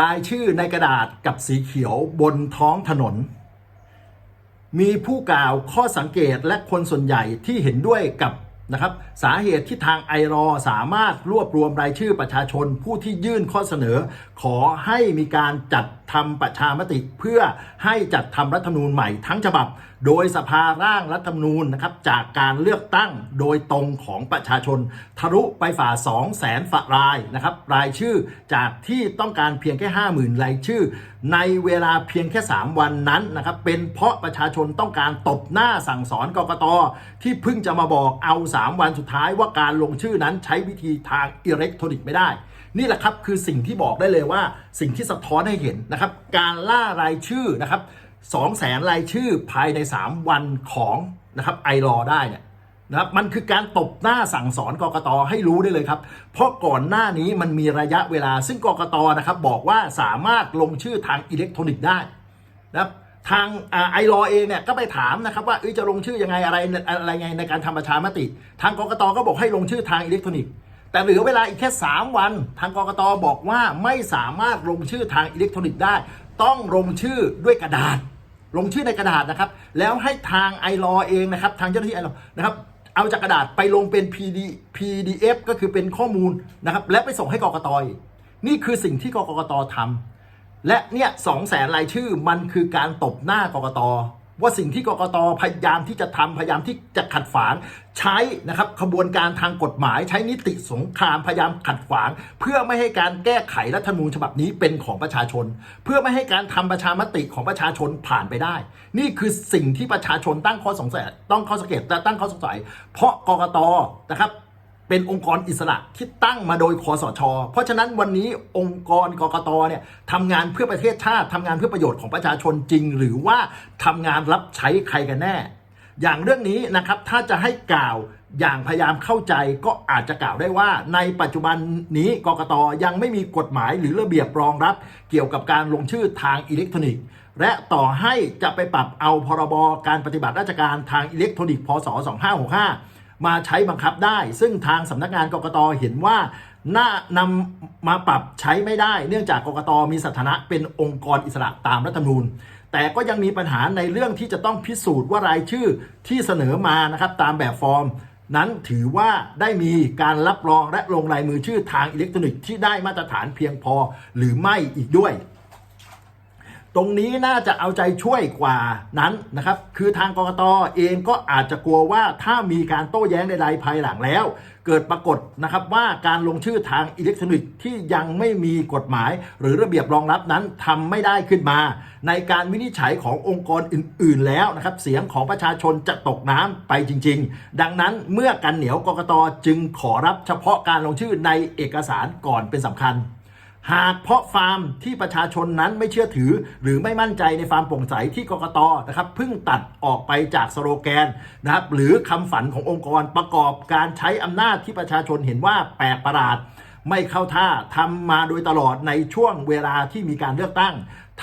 รายชื่อในกระดาษกับสีเขียวบนท้องถนน มีผู้กล่าวข้อสังเกตและคนส่วนใหญ่ที่เห็นด้วยกับนะครับสาเหตุที่ทางไอรอสามารถรวบรวมรายชื่อประชาชนผู้ที่ยื่นข้อเสนอ ขอให้มีการจัด ทำประชามติเพื่อให้จัดทำรัฐธรรมนูญใหม่ทั้งฉบับ โดยสภาร่างรัฐธรรมนูญนะครับจากการเลือกตั้งโดยตรงของประชาชน ทะลุไปฝ่า 2 0 0แสนฝรายนะครับรายชื่อจากที่ต้องการเพียงแค่ 50,000 รายชื่อ ในเวลาเพียงแค่ 3 วันนั้นนะครับเป็นเพราะประชาชนต้องการตบหน้าสั่งสอนกกตที่เพิ่งจะมาบอกเอา 3 วันสุดท้ายว่าการลงชื่อนั้นใช้วิธีทางอิเล็กทรอนิกส์ไม่ได้ นี่แหละครับคือสิ่งที่บอกได้เลยว่าสิ่งที่สะท้อนให้เห็นนะครับ การล่ารายชื่อนะครับสองแสนรายชื่อภายใน 3 วันของนะครับไอรอได้เนี่ยนะครับมันคือการตบหน้าสั่งสอนกกตให้รู้ได้เลยครับ เพราะก่อนหน้านี้มันมีระยะเวลา ซึ่งกกตนะครับบอกว่าสามารถลงชื่อทางอิเล็กทรอนิกส์ได้นะครับทางไอรอเองเนี่ยก็ไปถามนะครับว่าจะลงชื่อยังไงอะไรอะไรไงในการทำประชามติ ทางกกตก็บอกให้ลงชื่อทางอิเล็กทรอนิกส์ แต่เหลือเวลาอีกแค่ 3 วัน ทางกรกตบอกว่าไม่สามารถลงชื่อทางอิเล็กทรอนิกส์ได้ ต้องลงชื่อด้วยกระดาษ ลงชื่อในกระดาษนะครับ แล้วให้ทางไอรอเองนะครับ ทางเจ้าหน้าที่ไอรอนะครับเอาจากกระดาษไปลงเป็น PD PDF ก็คือเป็นข้อมูลนะครับ และไปส่งให้กรกตนี่คือสิ่งที่กรกตทำและเนี่ยสองแสนรายชื่อมันคือการตบหน้ากรกต ว่าสิ่งที่กกตพยายามที่จะทำพยายามที่จะขัดฝางใช้นะครับขบวนการทางกฎหมาย ใช้นิติสงครามพยายามขัดขวาง เพื่อไม่ให้การแก้ไขรัฐธรรมนูญฉบับนี้เป็นของประชาชน เพื่อไม่ให้การทำประชามติของประชาชนผ่านไปได้ นี่คือสิ่งที่ประชาชนตั้งข้อสงสัยต้องข้อสังเกตและตั้งข้อสงสัย เพราะกกตนะครับ เป็นองค์กรอิสระที่ตั้งมาโดยคอสช เพราะฉะนั้นวันนี้องค์กรกกตเนี่ยทำงานเพื่อประเทศชาติทำงานเพื่อประโยชน์ของประชาชนจริง หรือว่าทำงานรับใช้ใครกันแน่ อย่างเรื่องนี้นะครับถ้าจะให้กล่าวอย่างพยายามเข้าใจก็อาจจะกล่าวได้ว่า ในปัจจุบันนี้กกตยังไม่มีกฎหมายหรือระเบียบรองรับ เกี่ยวกับการลงชื่อทางอิเล็กทรอนิกส์ และต่อให้จะไปปรับเอาพรบการปฏิบัติราชการทางอิเล็กทรอนิกส์พศ2565 มาใช้บังคับได้ ซึ่งทางสำนักงานกกตเห็นว่าน่านำมาปรับใช้ไม่ได้ เนื่องจากกกตมีสถานะเป็นองค์กรอิสระตามรัฐธรรมนูญ แต่ก็ยังมีปัญหาในเรื่องที่จะต้องพิสูจน์ว่ารายชื่อที่เสนอมานะครับตามแบบฟอร์ม นั้นถือว่าได้มีการรับรองและลงลายมือชื่อทางอิเล็กทรอนิกส์ที่ได้มาตรฐานเพียงพอหรือไม่อีกด้วย ตรงนี้น่าจะเอาใจช่วยกว่านั้นนะครับ คือทางกรกตเองก็อาจจะกลัวว่าถ้ามีการโต้แย้งใดๆภายหลังแล้ว เกิดปรากฏนะครับว่าการลงชื่อทางอิเล็กทรอนิกส์ที่ยังไม่มีกฎหมาย หรือระเบียบรองรับนั้นทำไม่ได้ขึ้นมา ในการวินิจฉัยขององค์กรอื่น ๆ แล้วนะครับ เสียงของประชาชนจะตกน้ำไปจริง ๆ ดังนั้นเมื่อกันเหนียวกรกตจึงขอรับเฉพาะการลงชื่อในเอกสารก่อนเป็นสำคัญ หากเพราะฟาร์มที่ประชาชนนั้นไม่เชื่อถือ หรือไม่มั่นใจในฟาร์มโปร่งใสที่กกตนะครับเพิ่งตัดออกไปจากสโลแกนนะครับหรือคำฝันขององค์กรประกอบการใช้อำนาจที่ประชาชนเห็นว่าแปลกประหลาด ไม่เข้าท่าทำมาโดยตลอดในช่วงเวลาที่มีการเลือกตั้ง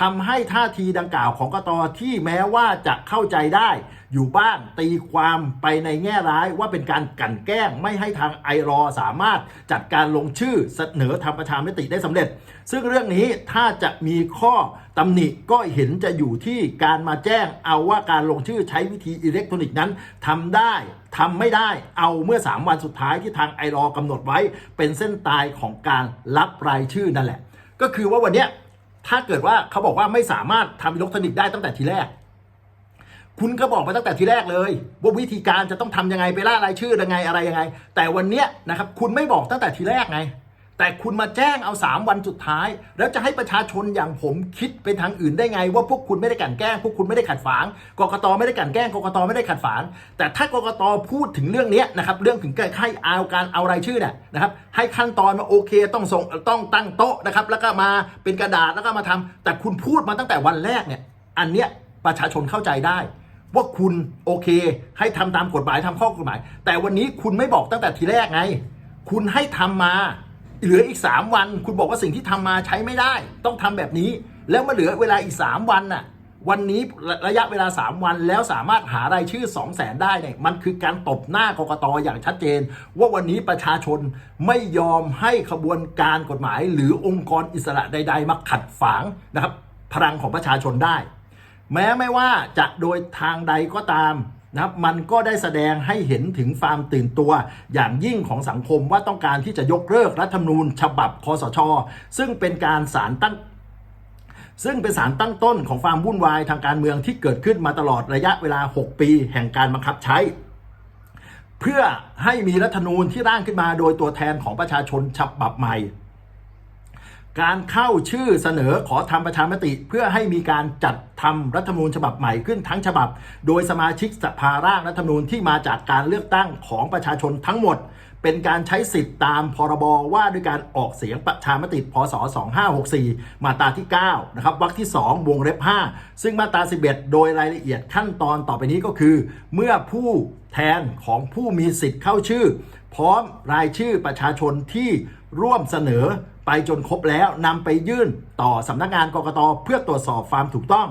ทำให้ท่าทีดังกล่าวของกตที่แม้ว่าจะเข้าใจได้ อยู่บ้างตีความไปในแง่ร้ายว่าเป็นการกั่นแกล้ง ไม่ให้ทางไอรอสามารถจัดการลงชื่อเสนอทำประชามติได้สำเร็จ ซึ่งเรื่องนี้ถ้าจะมีข้อตำหนิก็เห็นจะอยู่ที่การมาแจ้งเอาว่าการลงชื่อใช้วิธีอิเล็กทรอนิกส์นั้นทำได้ทำไม่ได้เอาเมื่อ 3 วันสุดท้ายที่ทางไอรอกำหนดไว้ เป็นเส้นตายของการรับรายชื่อนั่นแหละ ก็คือว่าวันเนี้ย ถ้าเกิดว่าเขาบอกว่าไม่สามารถทำอิเล็กทรอนิกส์ได้ตั้งแต่ทีแรก คุณก็บอกมาตั้งแต่ทีแรกเลย ว่าวิธีการจะต้องทำยังไงไปล่ารายชื่อยังไงอะไรยังไง แต่วันเนี้ยนะครับ คุณไม่บอกตั้งแต่ทีแรกไง แต่คุณมาแจ้งเอา 3 วันสุดท้าย แล้วจะให้ประชาชนอย่างผมคิดไปทางอื่นได้ไง ว่าพวกคุณไม่ได้กันแกล้ง พวกคุณไม่ได้ขัดฝางกกตไม่ได้กันแกล้งกกตไม่ได้ขัดฝางแต่ถ้ากกตพูดถึงเรื่องนี้นะครับเรื่องถึงการให้เอาการเอารายชื่อเนี่ยนะครับให้ขั้นตอนมาโอเคต้องส่งต้องตั้งโต๊ะนะครับแล้วก็มาเป็นกระดาษแล้วก็มาทำแต่คุณพูดมาตั้งแต่วันแรกเนี่ยอันเนี้ยประชาชนเข้าใจได้ว่าคุณโอเค ให้ทำตามกฎหมายทำข้อกฎหมาย แต่วันนี้คุณไม่บอกตั้งแต่ทีแรกไง คุณให้ทำมา เหลืออีก 3 วัน คุณบอกว่าสิ่งที่ทำมาใช้ไม่ได้ ต้องทำแบบนี้ แล้วมาเหลือเวลาอีก 3 วันน่ะ วันนี้ระยะเวลา 3 วันแล้วสามารถหารายชื่อ 2 0 0แสนได้เนี่ยมันคือการตบหน้ากกตอย่างชัดเจน ว่าวันนี้ประชาชนไม่ยอมให้ขบวนการกฎหมาย หรือองค์กรอิสระใด ๆ มาขัดฝางนะครับ พลังของประชาชนได้ แม้ไม่ว่าจะโดยทางใดก็ตาม นะมันก็ได้แสดงให้เห็นถึงความตื่นตัว อย่างยิ่งของสังคมว่าต้องการที่จะยกเลิกรัฐธรรมนูญ ฉบับคอสช ซึ่งเป็นการสารตั้งซึ่งเป็นสารตั้งต้นของความวุ่นวายทางการเมืองที่เกิดขึ้นมาตลอดระยะเวลา 6 ปี แห่งการบังคับใช้ เพื่อให้มีรัฐธรรมนูญที่ร่างขึ้นมาโดยตัวแทนของประชาชนฉบับใหม่ การเข้าชื่อเสนอขอทำประชามติ เพื่อให้มีการจัดทำรัฐธรรมนูญฉบับใหม่ขึ้นทั้งฉบับ โดยสมาชิกสภาร่างรัฐธรรมนูญที่มาจากการเลือกตั้งของประชาชนทั้งหมด เป็นการใช้สิทธิ์ตามพรบว่าด้วยการออกเสียงประชามติพศ 2564 มาตราที่9นะครับวรรคที่ 2 วงเล็บ 5 ซึ่งมาตรา 11 โดยรายละเอียดขั้นตอนต่อไปนี้ก็คือ เมื่อผู้แทนของผู้มีสิทธิ์เข้าชื่อ พร้อมรายชื่อประชาชนที่ ร่วมเสนอไปจนครบแล้วนำไปยื่นต่อสำนักงานกกตเพื่อตรวจสอบความถูกต้อง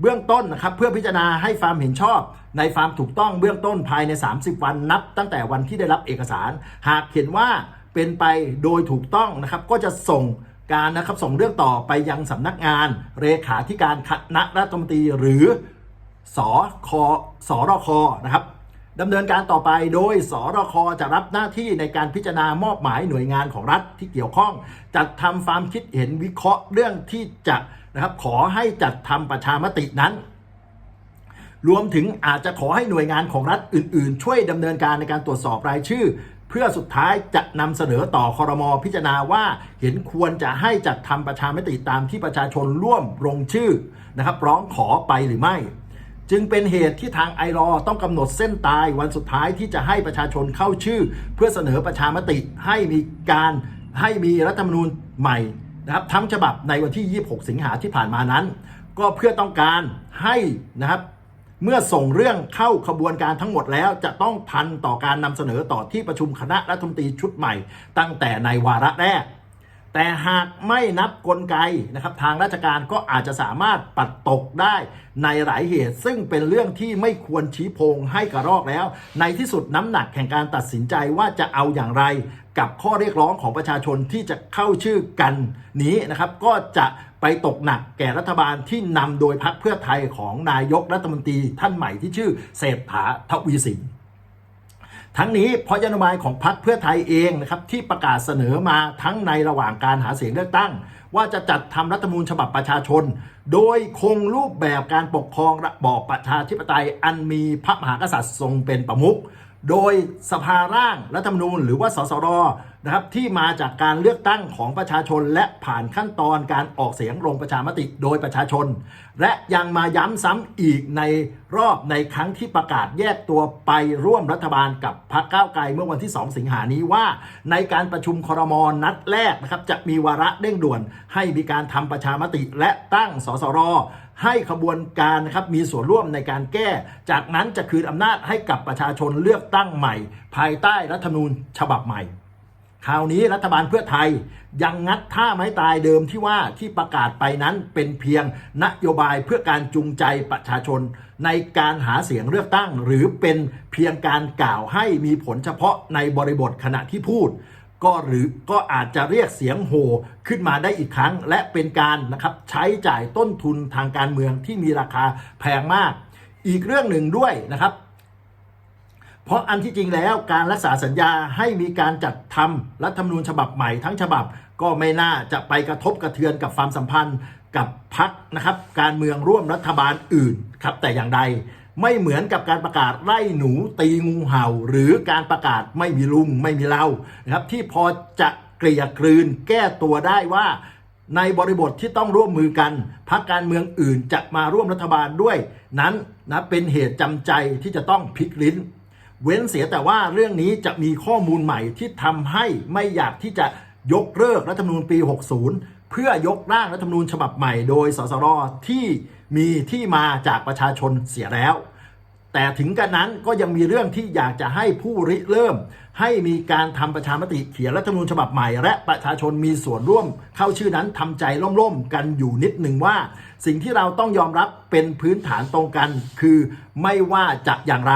เบื้องต้นนะครับเพื่อพิจารณาให้ความเห็นชอบในความถูกต้องเบื้องต้นภายใน 30 วันนับ ตั้งแต่วันที่ได้รับเอกสาร หากเห็นว่าเป็นไปโดยถูกต้องนะครับก็จะส่งการนะครับส่งเรื่องต่อไปยังสำนักงานเลขาธิการคณะรัฐมนตรีหรือสอคสรคนะครับ ดำเนินการต่อไปโดยสรคจะรับหน้าที่ในการพิจารณามอบหมายหน่วยงานของรัฐที่เกี่ยวข้อง จัดทำความคิดเห็นวิเคราะห์เรื่องที่จะนะครับขอให้จัดทำประชามตินั้น รวมถึงอาจจะขอให้หน่วยงานของรัฐอื่น ๆ ช่วยดำเนินการในการตรวจสอบรายชื่อ เพื่อสุดท้ายจะนำเสนอต่อคอรมอพิจารณาว่าเห็นควรจะให้จัดทำประชามติตามที่ประชาชนร่วมลงชื่อนะครับร้องขอไปหรือไม่ จึงเป็นเหตุที่ทางไอรอต้องกำหนดเส้นตายวันสุดท้ายที่จะให้ประชาชนเข้าชื่อ เพื่อเสนอประชามติให้มีการให้มีรัฐธรรมนูญใหม่นะครับทั้งฉบับในวันที่ 26 สิงหาที่ผ่านมานั้น ก็เพื่อต้องการให้นะครับเมื่อส่งเรื่องเข้าขบวนการทั้งหมดแล้วจะต้องทันต่อการนำเสนอต่อที่ประชุมคณะรัฐมนตรีชุดใหม่ ตั้งแต่ในวาระแรก แต่หากไม่นับกลไกนะครับทางราชการก็อาจจะสามารถปัดตกได้ในหลายเหตุ ซึ่งเป็นเรื่องที่ไม่ควรชี้พงให้กระรอกแล้ว ในที่สุดน้ำหนักแห่งการตัดสินใจว่าจะเอาอย่างไรกับข้อเรียกร้องของประชาชนที่จะเข้าชื่อกันนี้นะครับก็จะไปตกหนักแก่รัฐบาลที่นำโดยพรรคเพื่อไทยของนายกรัฐมนตรีท่านใหม่ที่ชื่อเศรษฐาทวีสิน ทั้งนี้เพราะนโยบายของพรรคเพื่อไทยเองนะครับที่ประกาศเสนอมาทั้งในระหว่างการหาเสียงเลือกตั้ง ว่าจะจัดทำรัฐธรรมนูญฉบับประชาชน โดยคงรูปแบบการปกครองระบอบประชาธิปไตยอันมีพระมหากษัตริย์ทรงเป็นประมุขโดยสภาร่างรัฐธรรมนูญ หรือว่าสสร นะครับที่มาจากการเลือกตั้งของประชาชน และผ่านขั้นตอนการออกเสียงลงประชามติโดยประชาชน และยังมาย้ำซ้ำอีกในรอบในครั้งที่ประกาศแยกตัวไปร่วมรัฐบาลกับพรรคก้าวไกลเมื่อวันที่ 2 สิงหานี้ว่า ในการประชุมครมนัดแรกนะครับจะมีวาระเร่งด่วน ให้มีการทำประชามติและตั้งสสรให้ขบวนการนะครับมีส่วนร่วมในการแก้ จากนั้นจะคืนอำนาจให้กับประชาชนเลือกตั้งใหม่ ภายใต้รัฐธรรมนูญฉบับใหม่ คราวนี้รัฐบาลเพื่อไทยยังงัดท่าไม้ตายเดิมที่ว่าที่ประกาศไปนั้นเป็นเพียงนโยบายเพื่อการจูงใจประชาชน ในการหาเสียงเลือกตั้ง หรือเป็นเพียงการกล่าวให้มีผลเฉพาะในบริบทขณะที่พูด ก็หรือก็อาจจะเรียกเสียงโห่ขึ้นมาได้อีกครั้ง และเป็นการนะครับใช้จ่ายต้นทุนทางการเมืองที่มีราคาแพงมาก อีกเรื่องหนึ่งด้วยนะครับ เพราะอันที่จริงแล้วการรักษาสัญญาให้มีการจัดทำรัฐธรรมนูญฉบับใหม่ทั้งฉบับ ก็ไม่น่าจะไปกระทบกระเทือนกับความสัมพันธ์กับพักนะครับ การเมืองร่วมรัฐบาลอื่นครับแต่อย่างใดไม่เหมือนกับการประกาศไล่หนูตีงูเห่า หรือการประกาศไม่มีลุงไม่มีเรานะครับที่พอจะเกลี่ยกลืนแก้ตัวได้ว่า ในบริบทที่ต้องร่วมมือกันพรรคการเมืองอื่นจะมาร่วมรัฐบาลด้วย นั้นนะเป็นเหตุจำใจที่จะต้องพลิกลิ้น เว้นเสียแต่ว่าเรื่องนี้จะมีข้อมูลใหม่ที่ทำให้ไม่อยากที่จะยกเลิกรัฐธรรมนูญปี 60 เพื่อยกร่างรัฐธรรมนูญฉบับใหม่โดยสสรที่มีที่มาจากประชาชนเสียแล้ว แต่ถึงกันนั้นก็ยังมีเรื่องที่อยากจะให้ผู้ริเริ่ม ให้มีการทำประชามติเขียนรัฐธรรมนูญฉบับใหม่ และประชาชนมีส่วนร่วม เข้าชื่อนั้นทำใจล่มๆกันอยู่นิดหนึ่งว่า สิ่งที่เราต้องยอมรับเป็นพื้นฐานตรงกัน คือไม่ว่าจะอย่างไร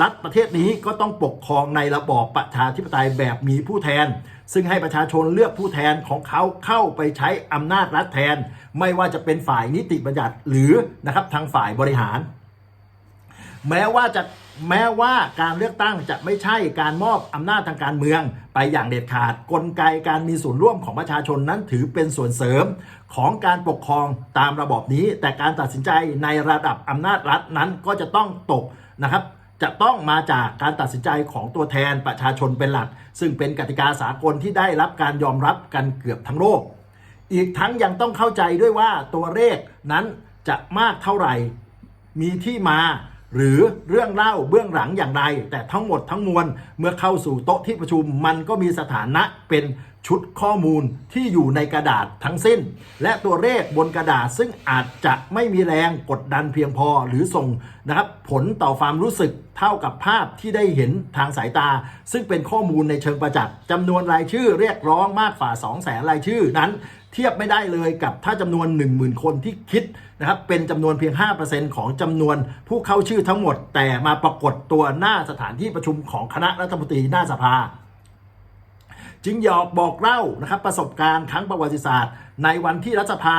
รัฐประเทศนี้ก็ต้องปกครองในระบอบประชาธิปไตยแบบมีผู้แทน ซึ่งให้ประชาชนเลือกผู้แทนของเขาเข้าไปใช้อำนาจรัฐแทน ไม่ว่าจะเป็นฝ่ายนิติบัญญัติหรือนะครับทางฝ่ายบริหาร แม้ว่าจะแม้ว่าการเลือกตั้งจะไม่ใช่การมอบอำนาจทางการเมือง ไปอย่างเด็ดขาดกลไกการมีส่วนร่วมของประชาชนนั้นถือเป็นส่วนเสริมของการปกครองตามระบอบนี้ แต่การตัดสินใจในระดับอำนาจรัฐนั้นก็จะต้องตกนะครับ จะต้องมาจากการตัดสินใจของตัวแทนประชาชนเป็นหลัก ซึ่งเป็นกติกาสากลที่ได้รับการยอมรับกันเกือบทั้งโลก อีกทั้งยังต้องเข้าใจด้วยว่าตัวเลขนั้นจะมากเท่าไหร่ มีที่มาหรือเรื่องเล่าเบื้องหลังอย่างไร แต่ทั้งหมดทั้งมวลเมื่อเข้าสู่โต๊ะที่ประชุมมันก็มีสถานะเป็น ชุดข้อมูลที่อยู่ในกระดาษทั้งสิ้น และตัวเลขบนกระดาษซึ่งอาจจะไม่มีแรงกดดันเพียงพอหรือส่งนะครับผลต่อความรู้สึกเท่ากับภาพที่ได้เห็นทางสายตา ซึ่งเป็นข้อมูลในเชิงประจักษ์จำนวนรายชื่อเรียกร้องมากกว่า 2 0 0แสนรายชื่อนั้น เทียบไม่ได้เลยกับถ้าจำนวน 10,000 คนที่คิดนะครับเป็นจำนวนเพียง 5%ของจำนวนผู้เข้าชื่อทั้งหมด แต่มาปรากฏตัวหน้าสถานที่ประชุมของคณะรัฐมนตรีหน้าสภา จึงอยากบอกเล่านะครับประสบการณ์ครั้งประวัติศาสตร์ ในวันที่รัฐสภา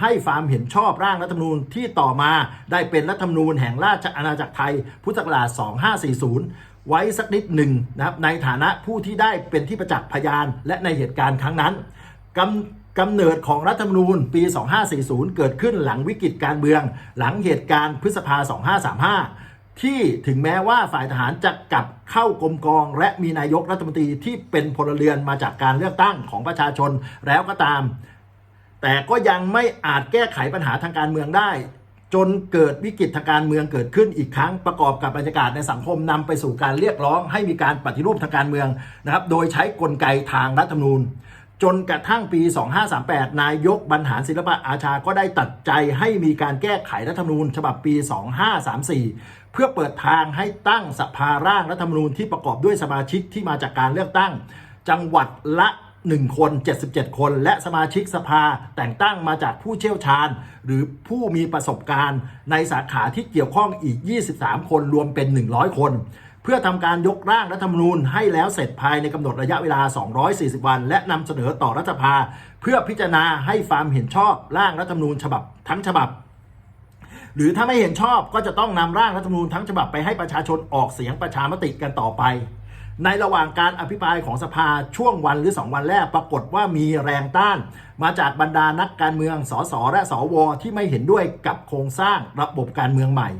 ให้ความเห็นชอบร่างรัฐธรรมนูญที่ต่อมาได้เป็นรัฐธรรมนูญแห่งราชอาณาจักรไทย พุทธศักราช 2540 ไว้สักนิดหนึ่งนะครับในฐานะผู้ที่ได้เป็นที่ประจักษ์พยาน และในเหตุการณ์ครั้งนั้นกำกำเนิดของรัฐธรรมนูญปี 2540 เกิดขึ้นหลังวิกฤตการเมือง หลังเหตุการณ์พฤษภา 2535 ที่ถึงแม้ว่าฝ่ายทหารจะกลับเข้ากรมกอง และมีนายกรัฐมนตรีที่เป็นพลเรือนมาจากการเลือกตั้งของประชาชนแล้วก็ตาม แต่ก็ยังไม่อาจแก้ไขปัญหาทางการเมืองได้ จนเกิดวิกฤตทางการเมืองเกิดขึ้นอีกครั้งประกอบกับบรรยากาศในสังคมนำไปสู่การเรียกร้อง ให้มีการปฏิรูปทางการเมืองนะครับ โดยใช้กลไกทางรัฐธรรมนูญ จนกระทั่งปี 2538 นายกบรรหารศิลปะอาชาก็ได้ตัดใจให้มีการแก้ไขรัฐธรรมนูญ ฉบับปี 2534 เพื่อเปิดทางให้ตั้งสภาร่างรัฐธรรมนูญที่ประกอบด้วยสมาชิกที่มาจากการเลือกตั้ง จังหวัดละ 1 คน 77 คน และสมาชิกสภาแต่งตั้งมาจากผู้เชี่ยวชาญ หรือผู้มีประสบการณ์ในสาขาที่เกี่ยวข้องอีก 23 คนรวมเป็น 100 คน พื่อทำการยกร่างรัฐธรรมนูญให้แล้วเสร็จภายในกำหนดระยะเวลา 240 วัน และนำเสนอต่อรัฐสภา เพื่อพิจารณาให้ความเห็นชอบร่างรัฐธรรมนูญฉบับทั้งฉบับ หรือถ้าไม่เห็นชอบก็จะต้องนำร่างรัฐธรรมนูญทั้งฉบับไปให้ประชาชนออกเสียงประชามติกันต่อไป ในระหว่างการอภิปรายของสภาช่วงวันหรือ 2 วันแรกปรากฏว่ามีแรงต้าน มาจากบรรดานักการเมืองสสและสวที่ไม่เห็นด้วยกับโครงสร้างระบบการเมืองใหม่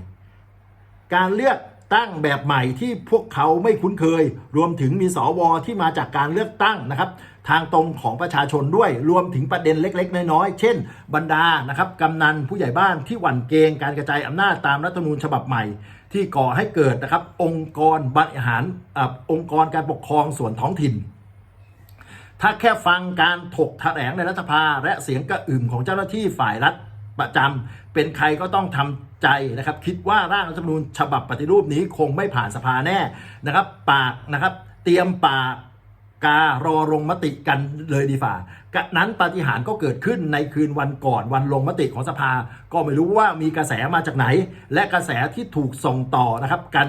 การเลือก ตั้งแบบใหม่ที่พวกเขาไม่คุ้นเคย รวมถึงมีสวที่มาจากการเลือกตั้งนะครับ ทางตรงของประชาชนด้วย รวมถึงประเด็นเล็ก ๆ น้อยๆ เช่น บรรดานะครับกำนันผู้ใหญ่บ้านที่หวั่นเกรงการกระจายอำนาจตามรัฐธรรมนูญฉบับใหม่ ที่ก่อให้เกิดนะครับ องค์กรบริหารอองค์กรการปกครองส่วนท้องถิ่นถ้าแค่ฟังการถกแถลงในรัฐสภาและเสียงกระอึมของเจ้าหน้าที่ฝ่ายรัฐ ประจำเป็นใครก็ต้องทำใจนะครับ คิดว่าร่างรัฐธรรมนูญฉบับปฏิรูปนี้คงไม่ผ่านสภาแน่นะครับ ปากนะครับ เตรียมปากการอลงมติกันเลยดีฝ่ากะนั้นปาฏิหาริย์ก็เกิดขึ้นในคืนวันก่อนวันลงมติของสภา ก็ไม่รู้ว่ามีกระแสมาจากไหน และกระแสที่ถูกส่งต่อนะครับกัน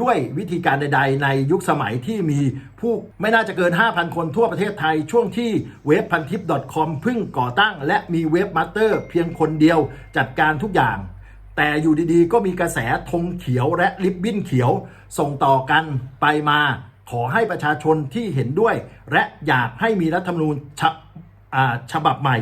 ด้วยวิธีการใด ๆ ในยุคสมัยที่มีผู้ไม่น่าจะเกิน 5,000 คนทั่วประเทศไทย ช่วงที่เว็บพันทิป .com เพิ่งก่อตั้ง และมีเว็บมาสเตอร์เพียงคนเดียวจัดการทุกอย่าง แต่อยู่ดีๆ ก็มีกระแสธงเขียวและริบบิ้นเขียว ส่งต่อกันไปมา ขอให้ประชาชนที่เห็นด้วย และอยากให้มีรัฐธรรมนูญฉฉบับใหม่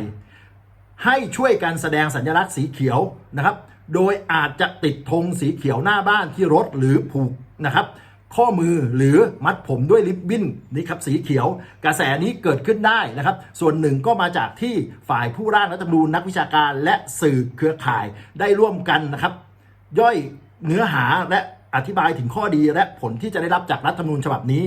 ให้ช่วยกันแสดงสัญลักษณ์สีเขียวนะครับ โดยอาจจะติดธงสีเขียวหน้าบ้านที่รถหรือผูกนะครับ ข้อมือหรือมัดผมด้วยริบบิ้นนี่ครับสีเขียว กระแสนี้เกิดขึ้นได้นะครับ ส่วนหนึ่งก็มาจากที่ฝ่ายผู้ร่างรัฐธรรมนูญนักวิชาการและสื่อเครือข่ายได้ร่วมกันนะครับ ย่อยเนื้อหาและอธิบายถึงข้อดีและผลที่จะได้รับจากรัฐธรรมนูญฉบับนี้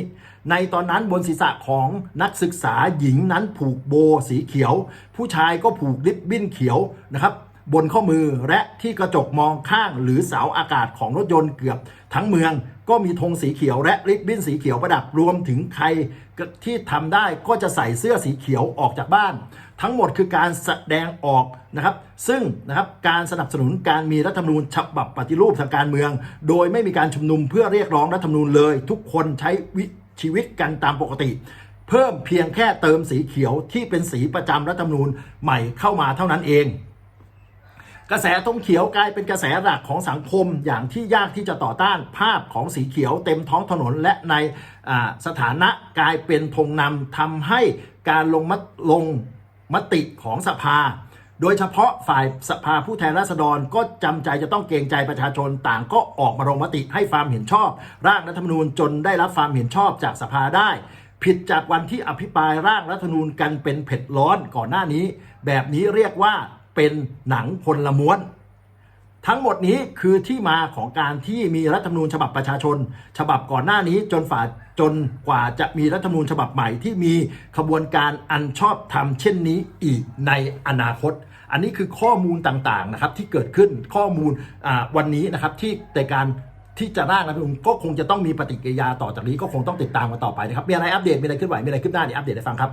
ในตอนนั้นบนศีรษะของนักศึกษาหญิงนั้นผูกโบสีเขียว ผู้ชายก็ผูกริบบิ้นเขียวนะครับ บนข้อมือและที่กระจกมองข้างหรือเสาอากาศของรถยนต์เกือบทั้งเมืองก็มีธงสีเขียวและริบบิ้นสีเขียวประดับรวมถึงใครที่ทำได้ก็จะใส่เสื้อสีเขียวออกจากบ้าน ทั้งหมดคือการแสดงออกนะครับ ซึ่งนะครับการสนับสนุนการมีรัฐธรรมนูญฉบับปฏิรูปทางการเมือง โดยไม่มีการชุมนุมเพื่อเรียกร้องรัฐธรรมนูญเลย ทุกคนใช้วิชีวิตกันตามปกติ เพิ่มเพียงแค่เติมสีเขียวที่เป็นสีประจำรัฐธรรมนูญใหม่เข้ามาเท่านั้นเอง กระแสธงเขียวกลายเป็นกระแสหลักของสังคมอย่างที่ยากที่จะต่อต้านภาพของสีเขียวเต็มท้องถนนและในสถานะกลายเป็นธงนำทำให้การลงมตลงมติของสภา โดยเฉพาะฝ่ายสภาผู้แทนราษฎรก็จำใจจะต้องเกรงใจประชาชนต่างก็ออกมาลงมติให้ความเห็นชอบ ร่างรัฐธรรมนูญจนได้รับความเห็นชอบจากสภาได้ผิดจากวันที่อภิปรายร่างรัฐธรรมนูญกันเป็นเผ็ดร้อนก่อนหน้านี้ แบบนี้เรียกว่า เป็นหนังคนละม้วน ทั้งหมดนี้คือที่มาของการที่มีรัฐธรรมนูญฉบับประชาชน ฉบับก่อนหน้านี้จนฝ่าจนกว่าจะมีรัฐธรรมนูญฉบับใหม่ที่มีขบวนการอันชอบธรรมเช่นนี้อีกในอนาคต อันนี้คือข้อมูลต่างๆนะครับที่เกิดขึ้นข้อมูลวันนี้นะครับที่ในการที่จะร่างรัฐธรรมนูญก็คงจะต้องมีปฏิกิริยาต่อจากนี้ก็คงต้องติดตามกันต่อไปนะครับมีอะไรอัปเดตมีอะไรขึ้นไหวมีอะไรขึ้นหน้าเดี๋ยวอัปเดตให้ฟังครับ